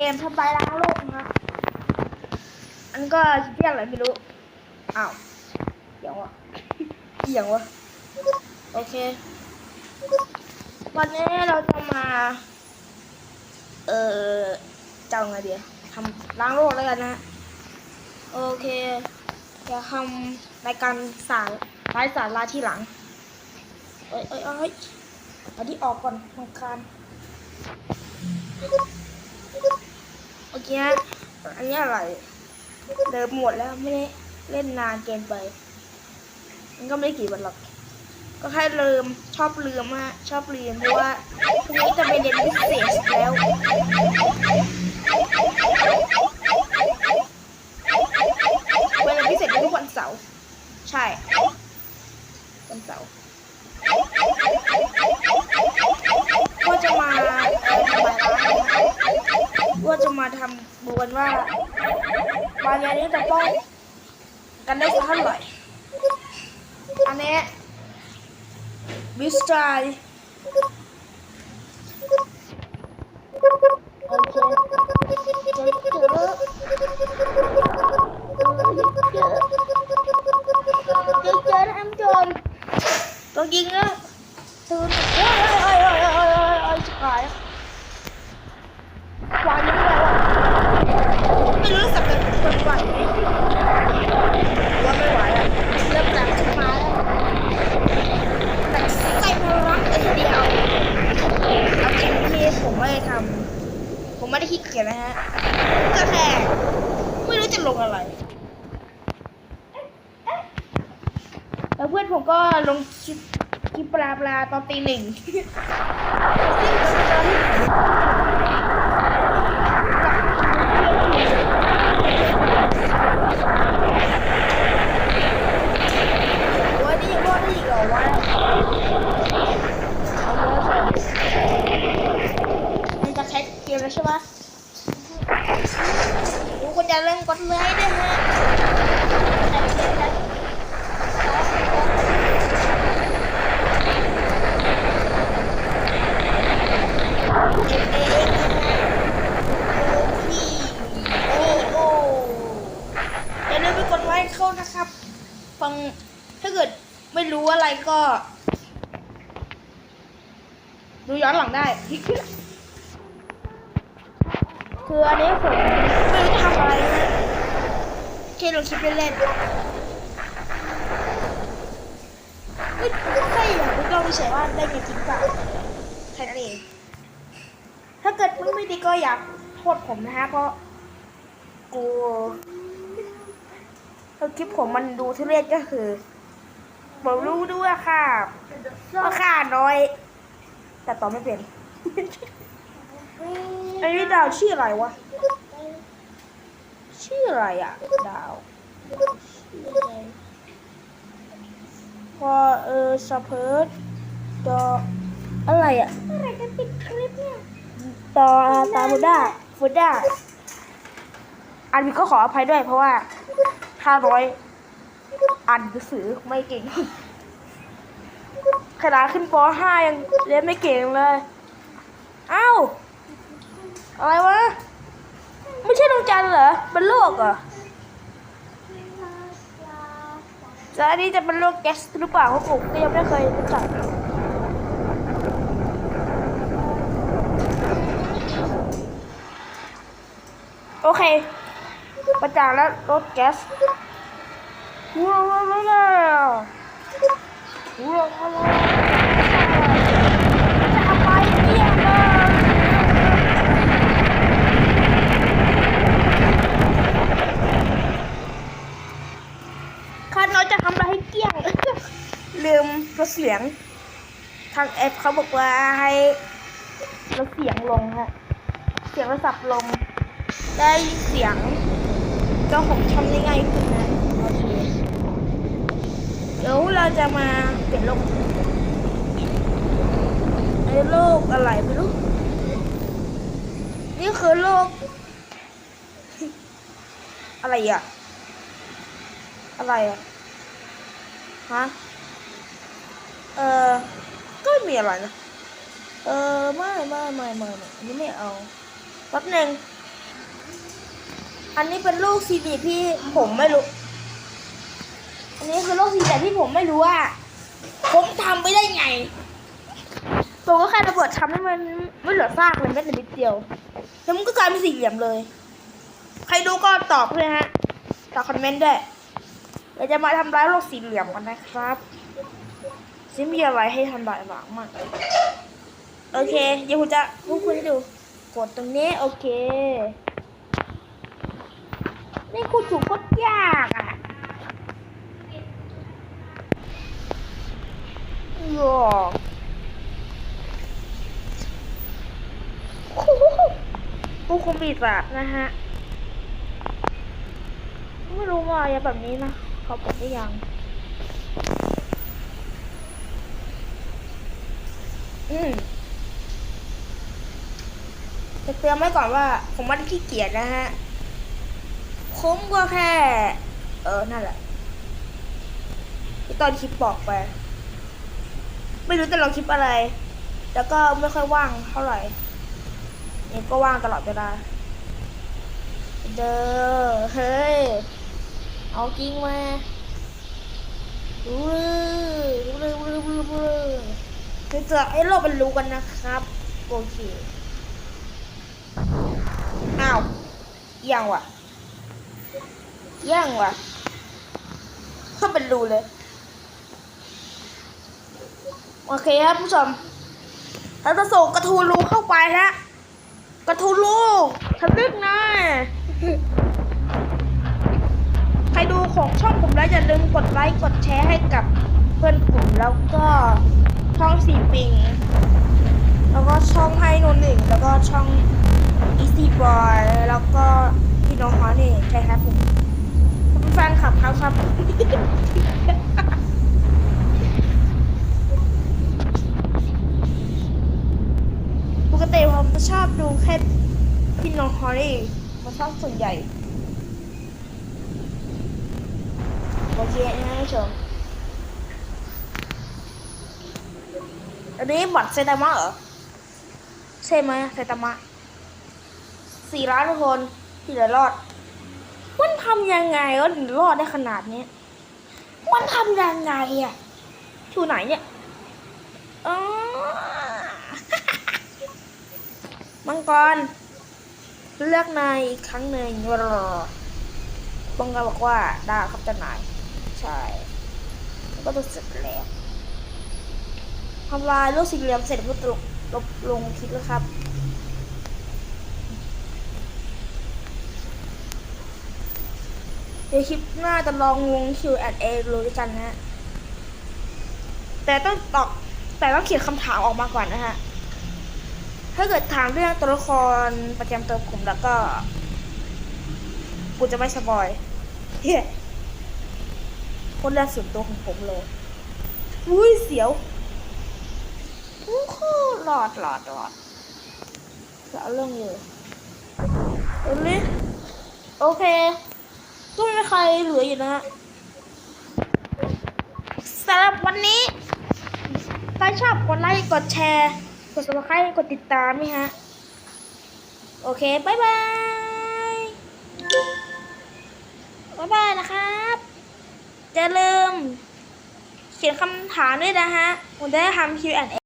เกมทำลายล้างโลกนะ อันก็เรียกอะไรไม่รู้ อ้าวเสียงวะเสียงวะ โอเค วันนี้เราจะมา เอ่อจะเอาไงดีอะทำล้างโลกแล้วกันนะ โอเค จะทำรายการสารร้ายสาระที่หลัง เอ้ยเอ้ยเอ้ยเอาที่ออกก่อนมังคาร โอเคฮะอันนี้อะไรเดิมหมดแล้วไม่ได้เล่นนานเกินไป มันก็ไม่ได้กี่วันหรอก ก็แค่ลืมชอบลืมฮะชอบลืมเพราะว่าพรุ่งนี้จะไปเรียนพิเศษแล้วเวลาพิเศษทุกวันเสาร์ใช่วันเสาร์ ก็จะมาเอ่อทำอะไรก็จะมาทำดูกันว่าบางอย่างนี้จะต้องกันได้สักเท่าไหร่อันนี้วิสตรายโอเคเจอเจอเจอเจอนะท่านผู้ชมตัวยิงอะตื่นโอ้ยโอ้ยโอ้ยโอ้ยโอ้ยโอ้ยโอ้ยชิบหายควายยังไงวะไม่รู้สักเป็นคนไหวไหมว่าไม่ไหวอะเริ่มหลังขึ้นมาแล้วแต่ใส่พลังเลยทีเดียวเอาจริงที่ผมไม่ได้ทำผม ไม่ได้ขี้เกียจนะฮะ ก็แค่ ไม่รู้จะลงอะไร แล้วเพื่อนผมก็ลงคลิปคลิปปลาปลาตอนตีหนึ่งซึ่งตอนที่ว่านี่ยังรอดได้อีกเหรอวะเอาเยอะเลยมันจะแคสเกมแล้วใช่ปะ ทุกคนจะเริ่มกดเลยด้วยฮะแต่เกมแล้วเอ็มเอพี่โอโออย่าลืมไปกดไลค์เขานะครับฟังถ้าเกิดไม่รู้อะไรก็ ดูย้อนหลังได้ คืออันนี้ผมไม่รู้จะทำอะไรนะแค่ลงคลิปเล่นๆไม่แค่อยากรู้เราเฉยๆว่าได้เงินจริงเปล่าแค่นั้นเองถ้าเกิดมึงไม่ดีก็อยากโทษผมนะฮะเพราะกูถ้าคลิปผมมันดูทุเรศก็คือผมรู้ด้วยค่ะว่าค่าน้อย แต่ต่อไม่เป็น ไอ้ดาวชื่ออะไรวะ ชื่ออะไรอะ ดาว พอเออสเพิร์ดดออะไรอะอะไรจะปิดคลิปเนี่ยตอตาบูด้าฟูด้าอันนี้ก็ขออภัยด้วยเพราะว่าถ้าร้อยอ่านหนังสือไม่เก่งขนาดขึ้นป .5 ยังเรียนไม่เก่งเลย อะไรวะ ไม่ใช่ดวงจันทร์เหรอ เป็นโลกเหรอจะอันนี้จะเป็นโลกแก๊สหรือเปล่าเพราะผมก็ยังไม่เคยรู้จักโอเคประจานแล้วรถแก๊สว้าวว้าวว้าวว้าวว้าวว้าวจะเอาไปเยี่ยมเลยคาดเราจะทำอะไรให้เกลี้ยง ลืมลดเสีย ง ทางแอปเขาบอกว่าให้ลดเสียงลงฮะ เสียงโทรศัพท์ลง ได้เสียงเจ้าของช่องได้ง่ายขึ้นนะโอเคเดี๋ยวเราจะมาเปลี่ยนโลกไอ้โลกอะไรไม่รู้ นี่คือโลก อะไรอะ อะไรอะ ฮะ เออก็ไม่มีอะไรนะ เออไม่ไม่ไม่ไม่ไม่อันนี้ไม่เอาแป๊บหนึ่งอันนี้เป็นลูกซีดีที่ผมไม่รู้ อันนี้คือลูกซีดีที่ผมไม่รู้ว่า ผมทำไปได้ไงผมก็แค่ระเบิดทำให้มันไม่เหลือซากเลยแม้แต่นิดเดียว แล้วมันก็กลายเป็นสี่เหลี่ยมเลย ใครดูก็ตอบเลยฮะ ตอบคอมเมนต์ด้วยเราจะมาทำร้ายโลกสี่เหลี่ยมกันนะครับ ซิมีอะไรให้ทำลายบ้างมากโอเค เดี๋ยวผมจะพูดคุยให้ดู กดตรงนี้ โอเค นี่คุณถูกโคตรยากอะโย่ผู้คุมบิดอะนะฮะ ไม่รู้ว่าอย่าแบบนี้นะ เขาบอกได้ยัง อืมจะเตือนไว้ก่อนว่า ผมไม่ได้ขี้เกียจนะฮะ ผมก็แค่ เออ นั่นแหละที่ตอนคลิปบอกไป ไม่รู้จะลองคลิปอะไร แล้วก็ไม่ค่อยว่างเท่าไหร่ นี่ก็ว่างตลอดเวลา เด้อ เฮ้ย เอาจริงมารู้เลยรู้เลยรู้เลยรู้เลยรู้เลยเดี๋ยวจะให้โลกมันรู้กันนะครับ โอเคอ้าวยังวะยังวะก็เป็นรูเลย โอเคครับผู้ชมเราจะส่งกระทูรูเข้าไปฮะกระทูรูทะลึกนะใครดูของช่องผมแล้วอย่าลืมกดไลค์กดแชร์ให้กับเพื่อนกลุ่มแล้วก็ ช่องสีปิง แล้วก็ช่องให้นนหนึ่ง แล้วก็ช่อง Easy Boy แล้วก็พี่น้องฮอนี่ใช่ครับผมผมเป็นแฟนคลับเขาครับปกติผมจะชอบดูแค่พี่น้องฮอนี่มาชอบส่วนใหญ่โอเคนะท่านผู้ชม นนี้บัตรไซตามะเหรอ ใช่ไหมไซตามะสี่ล้านคนที่เหลือรอด มันทำยังไงก็ถึงรอดได้ขนาดนี้ มันทำยังไงอะอยู่ไหนเนี่ยอ๋อมังกร เลือกนายอีกครั้งหนึ่งรอบังกรบอกว่าได้ครับเจ้านาย ใช่แล้วก็จะเสร็จแล้ว ทำลายลูกสี่เหลี่ยมเสร็จก็ตกลบลงคลิปแล้วครับ เดี๋ยวคลิปหน้าจะลองลง Q&A ดูด้วยกันนะแต่ต้องตอบแต่ต้องเขียนคำถามออกมาก่อนนะฮะ ถ้าเกิดถามเรื่องตัวละครประจำตัวผมแล้วก็ กูจะไม่สปอยเฮ้ยคนแรกส่วนตัวของผมเลย อุ้ยเสียว หลอดหลอดหลอดจะเอาเรื่องเลยเอ็มนี่โอเคก็ไม่มีใครเหลืออยู่นะสำหรับวันนี้ถ้าชอบกดไลค์กดแชร์ กด subscribe กดติดตามไหมฮะ โอเคบายบายบายบายนะครับอย่าลืมเขียนคำถามด้วยนะฮะผมจะทำ Q&A